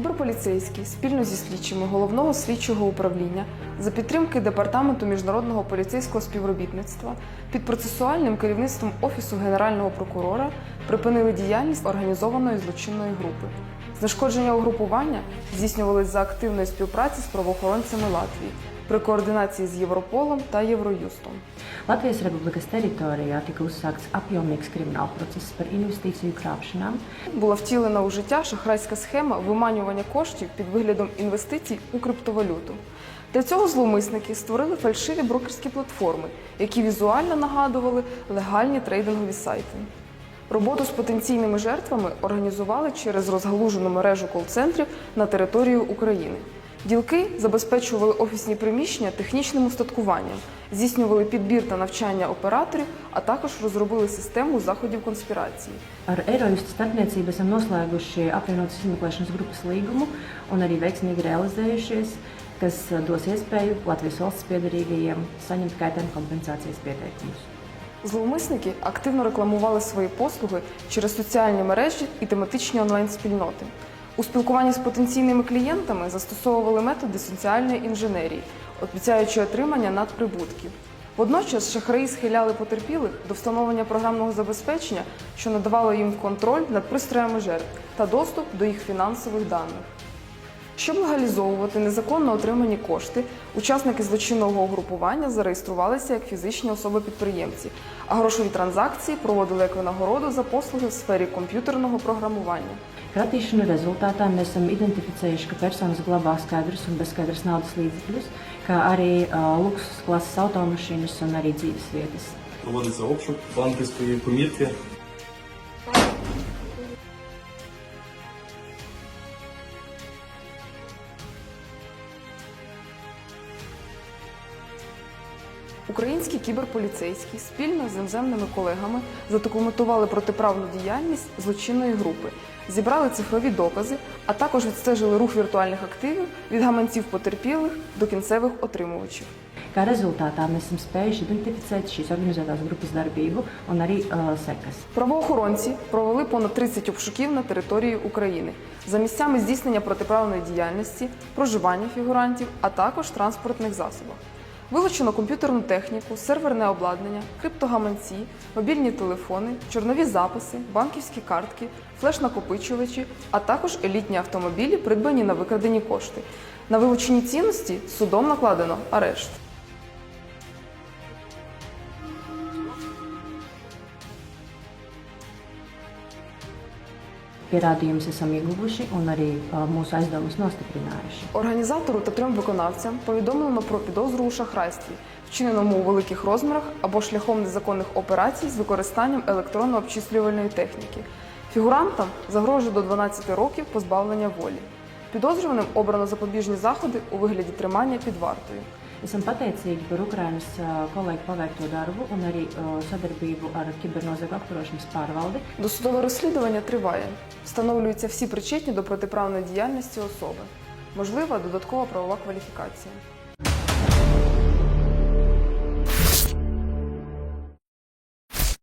поліцейський спільно зі слідчими головного слідчого управління за підтримки департаменту міжнародного поліцейського співробітництва під процесуальним керівництвом офісу генерального прокурора припинили діяльність організованої злочинної групи. Знешкодження угрупування здійснювалися за активної співпраці з правоохоронцями Латвії при координації з Європолом та Євроюстом. Latvijas Republikas teritorijā tika uzsākts apjomīgs krimināla process par investīciju krāpšanām, Була втілена у життя шахрайська схема виманювання коштів під виглядом інвестицій у криптовалюту. Для цього зловмисники створили фальшиві брокерські платформи, які візуально нагадували легальні трейдингові сайти. Роботу з потенційними жертвами організували через розгалужену мережу кол-центрів на територію України. Ділки забезпечували офісні приміщення технічним устаткуванням, здійснювали підбір та навчання операторів, а також розробили систему заходів конспірації. Ar Eirojustu starpniecību esam noslēguši apvienotas izmeklēšanas grupas līgumu un arī veiksmīgi realizējušies, kas dos iespēju Latvijas valsts piedarīgajiem saņemt kaitējuma kompensācijas pieteikumus. Зловмисники активно рекламували свої послуги через соціальні мережі і тематичні онлайн-спільноти. У спілкуванні з потенційними клієнтами застосовували методи соціальної інженерії, обіцяючи отримання надприбутків. Водночас шахраї схиляли потерпілих до встановлення програмного забезпечення, що надавало їм контроль над пристроями жертв та доступ до їх фінансових даних. Щоб легалізовувати незаконно отримані кошти, учасники злочинного угрупування зареєструвалися як фізичні особи-підприємці, а грошові транзакції проводили як винагороду за послуги в сфері комп'ютерного програмування. Kratīšanu rezultātā mēs esam identificējuši, ka personas glabā skaidrus un bezskaidrus naudas līdzekļus, kā arī uh, luksus klases automašīnas un arī dzīves vietas. Проводиться обшук банківської комірки. Українські кіберполіцейські спільно з іноземними колегами задокументували протиправну діяльність злочинної групи, зібрали цифрові докази, а також відстежили рух віртуальних активів від гаманців потерпілих до кінцевих отримувачів. Kā rezultātā mēs esam spējuši identificēt šīs organizētās grupas darbību un arī sekas. Правоохоронці провели понад 30 обшуків на території України за місцями здійснення протиправної діяльності, проживання фігурантів, а також транспортних засобах. Вилучено комп'ютерну техніку, серверне обладнання, криптогаманці, мобільні телефони, чорнові записи, банківські картки, флеш-накопичувачі, а також елітні автомобілі, придбані на викрадені кошти. На вилучені цінності судом накладено арешт. Esam ieguvuši un arī uh, mūsu aizdevumus nostiprinājuši. Організатору та трьом виконавцям повідомлено про підозру у шахрайстві, вчиненому у великих розмірах або шляхом незаконних операцій з використанням електронно-обчислювальної техніки. Фігурантам загрожує до 12 років позбавлення волі. Підозрюваним обрано запобіжні заходи у вигляді тримання під вартою. Esam pateicīgi par Ukrainas kolēģu paveikto darbu un arī sadarbību ar kibernozaru apkarošanas pārvaldi. Досудове розслідування триває. Встановлюються всі причетні до протиправної діяльності особи. Можлива додаткова правова кваліфікація.